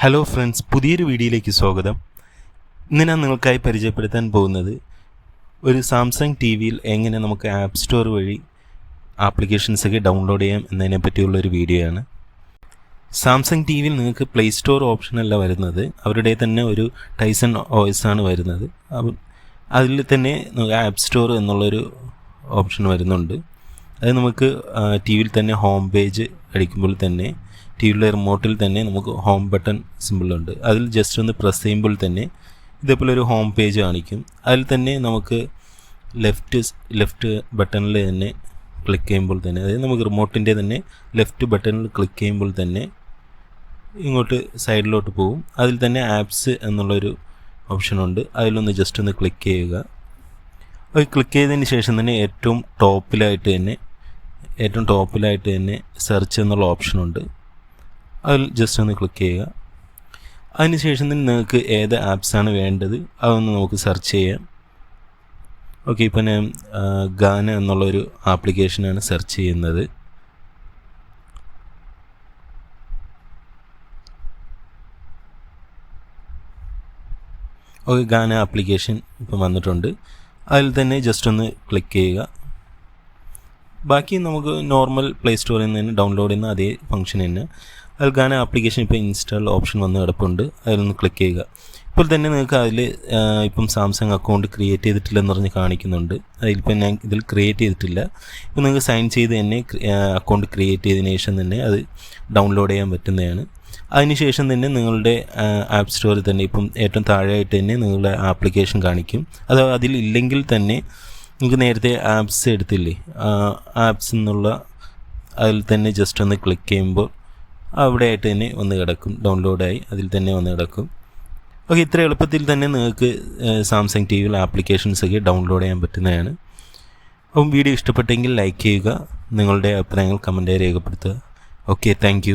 Hello friends പുതിയൊരു വീഡിയോയിലേക്ക് സ്വാഗതം. ഇന്ന് ഞാൻ നിങ്ങൾക്കായി പരിചയപ്പെടുത്താൻ പോകുന്നത് ഒരു സാംസങ് ടി വിയിൽ എങ്ങനെ നമുക്ക് ആപ്പ് സ്റ്റോർ വഴി ആപ്ലിക്കേഷൻസൊക്കെ ഡൗൺലോഡ് ചെയ്യാം എന്നതിനെ പറ്റിയുള്ള ഒരു വീഡിയോ ആണ് സാംസങ് ടി വിയിൽ നിങ്ങൾക്ക് പ്ലേ സ്റ്റോർ ഓപ്ഷനല്ല വരുന്നത്. അവരുടെ തന്നെ ഒരു ടൈസൺ ഓയിസ് ആണ് വരുന്നത്. അതിൽ തന്നെ ആപ്പ് സ്റ്റോർ എന്നുള്ളൊരു ഓപ്ഷൻ വരുന്നുണ്ട്. അത് നമുക്ക് ടി വിയിൽ തന്നെ ഹോം പേജ് അടിക്കുമ്പോൾ തന്നെ ടി വിയുടെ റിമോട്ടിൽ തന്നെ നമുക്ക് ഹോം ബട്ടൺ സിമ്പിളുണ്ട് അതിൽ ജസ്റ്റ് ഒന്ന് പ്രസ് ചെയ്യുമ്പോൾ തന്നെ ഇതേപോലെ ഒരു ഹോം പേജ് കാണിക്കും. അതിൽ തന്നെ നമുക്ക് ലെഫ്റ്റ് ലെഫ്റ്റ് ബട്ടണിൽ തന്നെ ക്ലിക്ക് ചെയ്യുമ്പോൾ തന്നെ അതായത് നമുക്ക് റിമോട്ടിന്റെ തന്നെ ലെഫ്റ്റ് ബട്ടണിൽ ക്ലിക്ക് ചെയ്യുമ്പോൾ തന്നെ ഇങ്ങോട്ട് സൈഡിലോട്ട് പോകും അതിൽ തന്നെ ആപ്സ് എന്നുള്ളൊരു ഓപ്ഷനുണ്ട് അതിലൊന്ന് ജസ്റ്റ് ഒന്ന് ക്ലിക്ക് ചെയ്യുക. അത് ക്ലിക്ക് ചെയ്തതിന് ശേഷം തന്നെ ഏറ്റവും ടോപ്പിലായിട്ട് തന്നെ ഏറ്റവും ടോപ്പിലായിട്ട് തന്നെ സെർച്ച് എന്നുള്ള ഓപ്ഷനുണ്ട് അതിൽ ജസ്റ്റ് ഒന്ന് ക്ലിക്ക് ചെയ്യുക. അതിനുശേഷം തന്നെ നിങ്ങൾക്ക് ഏത് ആപ്സാണ് വേണ്ടത് അതൊന്ന് നമുക്ക് സെർച്ച് ചെയ്യാം. ഓക്കെ ഇപ്പം ഞാൻ ഗാന എന്നുള്ളൊരു ആപ്ലിക്കേഷനാണ് സെർച്ച് ചെയ്യുന്നത്. ഓക്കെ ഗാന ആപ്ലിക്കേഷൻ ഇപ്പം വന്നിട്ടുണ്ട്. അതിൽ തന്നെ ജസ്റ്റ് ഒന്ന് ക്ലിക്ക് ചെയ്യുക. ബാക്കി നമുക്ക് നോർമൽ പ്ലേ സ്റ്റോറിൽ നിന്ന് ഡൗൺലോഡ് ചെയ്യുന്ന അതേ ഫംഗ്ഷൻ തന്നെ. അതിൽ ഗാന ആപ്ലിക്കേഷൻ ഇപ്പോൾ ഇൻസ്റ്റാൾ ഓപ്ഷൻ വന്ന് കിടപ്പുണ്ട്. അതിലൊന്ന് ക്ലിക്ക് ചെയ്യുക. ഇപ്പോൾ തന്നെ നിങ്ങൾക്ക് അതിൽ ഇപ്പം സാംസങ് അക്കൗണ്ട് ക്രിയേറ്റ് ചെയ്തിട്ടില്ലെന്ന് പറഞ്ഞ് കാണിക്കുന്നുണ്ട്. അതിലിപ്പം ഞാൻ ഇതിൽ ക്രിയേറ്റ് ചെയ്തിട്ടില്ല. ഇപ്പോൾ നിങ്ങൾക്ക് സൈൻ ചെയ്ത് തന്നെ അക്കൗണ്ട് ക്രിയേറ്റ് ചെയ്തതിന് ശേഷം തന്നെ അത് ഡൗൺലോഡ് ചെയ്യാൻ പറ്റുന്നതാണ്. അതിനുശേഷം തന്നെ നിങ്ങളുടെ ആപ്പ് സ്റ്റോറിൽ തന്നെ ഇപ്പം ഏറ്റവും താഴെയായിട്ട് തന്നെ നിങ്ങളുടെ ആപ്ലിക്കേഷൻ കാണിക്കും. അത് അതിൽ ഇല്ലെങ്കിൽ തന്നെ നിങ്ങൾക്ക് നേരത്തെ ആപ്സ് എടുത്തില്ലേ? ആപ്സ് എന്നുള്ള അതിൽ തന്നെ ജസ്റ്റ് ഒന്ന് ക്ലിക്ക് ചെയ്യുമ്പോൾ അവിടെ ആയിട്ട് തന്നെ വന്ന് കിടക്കും. ഡൗൺലോഡായി അതിൽ തന്നെ വന്ന് കിടക്കും. ഓക്കെ ഇത്ര എളുപ്പത്തിൽ തന്നെ നിങ്ങൾക്ക് സാംസങ് ടി വിയിൽ ആപ്ലിക്കേഷൻസ് ഒക്കെ ഡൗൺലോഡ് ചെയ്യാൻ പറ്റുന്നതാണ്. അപ്പം വീഡിയോ ഇഷ്ടപ്പെട്ടെങ്കിൽ ലൈക്ക് ചെയ്യുക. നിങ്ങളുടെ അഭിപ്രായങ്ങൾ കമന്റായി രേഖപ്പെടുത്തുക. Okay thank